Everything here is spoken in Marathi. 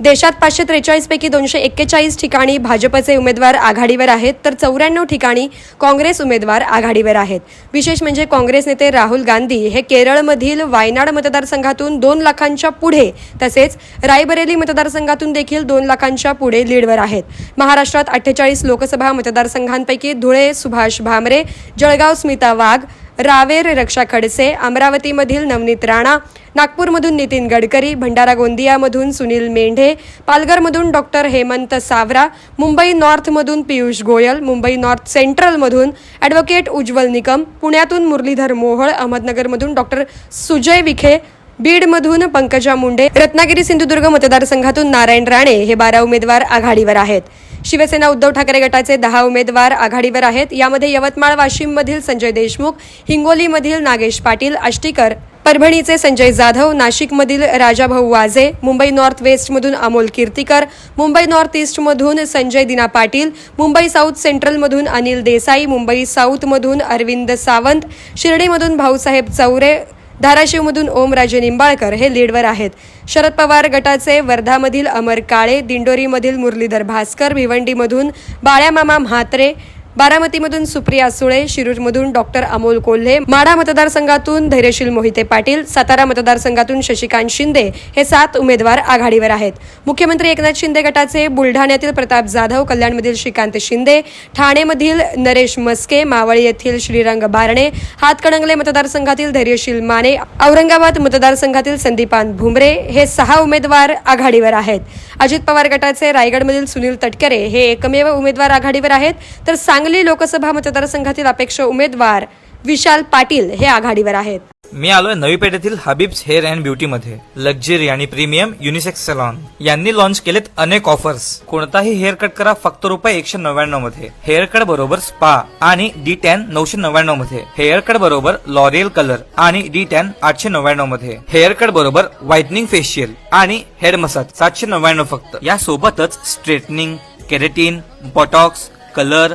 देशात पाचशे त्रेचाळीसपैकी दोनशे एक्केचाळीस ठिकाणी भाजपचे उमेदवार आघाडीवर आहेत तर चौऱ्याण्णव ठिकाणी काँग्रेस उमेदवार आघाडीवर आहेत. विशेष म्हणजे काँग्रेस नेते राहुल गांधी हे केरळमधील वायनाड मतदारसंघातून दोन लाखांच्या पुढे तसेच रायबरेली मतदारसंघातून देखील दोन लाखांच्या पुढे लीडवर आहेत. महाराष्ट्रात अठ्ठेचाळीस लोकसभा मतदारसंघांपैकी धुळे सुभाष भामरे जळगाव स्मिता वाघ रावेर रक्षा खडसे अमरावतीमधील नवनीत राणा नागपूरमधून नितीन गडकरी भंडारा गोंदियामधून सुनील मेंढे पालघरमधून डॉक्टर हेमंत सावरा मुंबई नॉर्थमधून पियुष गोयल मुंबई नॉर्थ सेंट्रलमधून ॲडव्होकेट उज्ज्वल निकम पुण्यातून मुरलीधर मोहोळ अहमदनगरमधून डॉक्टर सुजय विखे बीडमधून पंकजा मुंडे रत्नागिरी सिंधुदुर्ग मतदारसंघातून नारायण राणे हे बारा उमेदवार आघाडीवर आहेत. शिवसेना उद्धव ठाकरे गटाचे दहा उमेदवार आघाडीवर आहेत. यामध्ये यवतमाळ वाशिममधील संजय देशमुख हिंगोलीमधील नागेश पाटील आष्टीकर परभणीचे संजय जाधव नाशिकमधील राजाभाऊ वाजे मुंबई नॉर्थ वेस्टमधून अमोल कीर्तीकर मुंबई नॉर्थ ईस्टमधून संजय दिना पाटील मुंबई साऊथ सेंट्रलमधून अनिल देसाई मुंबई साऊथमधून अरविंद सावंत शिर्डीमधून भाऊसाहेब चौरे धाराशिवमधून ओमराजे निंबाळकर हे लीडवर आहेत. शरद पवार गटाचे वर्धामधील अमर काळे दिंडोरीमधील मुरलीधर भास्कर भिवंडीमधून बाळ्यामामा म्हात्रे बारामतीमधून सुप्रिया सुळे शिरूरमधून डॉक्टर अमोल कोल्हे माढा मतदारसंघातून धैर्यशील मोहिते पाटील सातारा मतदारसंघातून शशिकांत शिंदे हे सात उमेदवार आघाडीवर आहेत. मुख्यमंत्री एकनाथ शिंदे गटाचे बुलढाण्यातील प्रताप जाधव कल्याणमधील श्रीकांत शिंदे ठाणेमधील नरेश मस्के मावळी येथील श्रीरंग बारणे हातकणंगले मतदारसंघातील धैर्यशील माने औरंगाबाद मतदारसंघातील संदीपान भुमरे हे सहा उमेदवार आघाडीवर आहेत. अजित पवार गटाचे रायगडमधील सुनील तटकरे हे एकमेव उमेदवार आघाडीवर आहेत. तर सांगली लोकसभा मतदारसंघातील अपेक्ष उमेदवार विशाल पाटील हे आघाडीवर आहेत. मी आलोय नवी पेठेतील हबीब्स हेअर अँड ब्युटी मध्ये. लक्झरी आणि प्रीमियम युनिसेक्स सलॉन यांनी लॉन्च केलेत अनेक ऑफर्स कोणताही हेअर कट करा फक्त रुपये एकशे नव्याण्णवमध्ये. हेअर कट बरोबर स्पा आणि डी टॅन नऊशे नव्याण्णवमध्ये. हेअर कट बरोबर लॉरियल कलर आणि डी टॅन आठशे नव्याण्णवमध्ये. हेअर कट बरोबर व्हाइटनिंग फेशियल आणि हेड मसाज सातशे नव्याण्णव फक्त. या सोबतच straightening keratin Botox colour